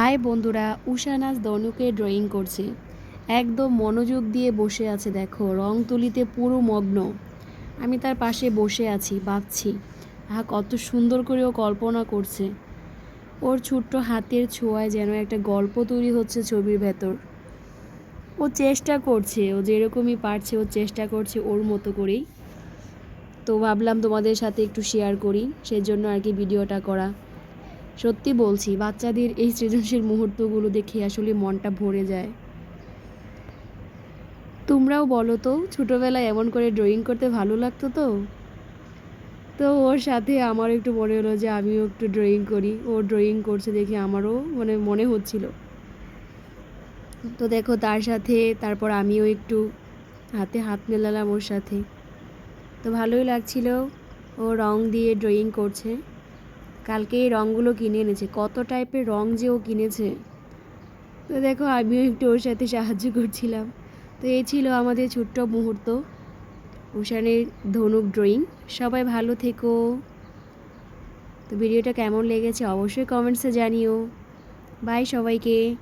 High বন্ধুরা উষানাজ দনুকে drawing করছে। একদম মনোযোগ দিয়ে বসে আছে, দেখো রং তুলিতে পুরো মগ্ন। আমি তার পাশে বসে আছি, ভাবছি, আহা, কত সুন্দর করে ও কল্পনা করছে। ওর ছোট্ট হাতের ছোঁয়ায় যেন একটা গল্প তৈরি হচ্ছে ছবির ভেতর। ও চেষ্টা করছে, ও যেরকমই পারছে, ও চেষ্টা করছে ওর মতো করেই। তো ভাবলাম তোমাদের সাথে একটু শেয়ার করি, সেজন্য আর কি ভিডিওটা করা। সত্যি বলছি, বাচ্চাদের এই সৃজনশীল মুহূর্তগুলো দেখে আসলে মনটা ভরে যায়। তোমরাও বলো তো, ছোটোবেলায় এমন করে ড্রয়িং করতে ভালো লাগতো তো? তো ওর সাথে আমার একটু মনে হলো যে আমিও একটু ড্রয়িং করি। ও ড্রয়িং করছে দেখে আমারও মানে মনে হচ্ছিল। তো দেখো তার সাথে, তারপর আমিও একটু হাতে হাত মেলালাম ওর সাথে। তো ভালোই লাগছিল। ও রং দিয়ে ড্রয়িং করছে। কালকে এই রঙগুলো কিনে এনেছে। কত টাইপের রং যে ও কিনেছে। তো দেখো, আমিও একটু ওর সাথে সাহায্য করছিলাম। তো এই ছিল আমাদের ছোট্ট মুহূর্ত। উষানের ধনুক ড্রয়িং সবাই ভালো থেকো। তো ভিডিওটা কেমন লেগেছে অবশ্যই কমেন্টসে জানিও। বাই সবাইকে।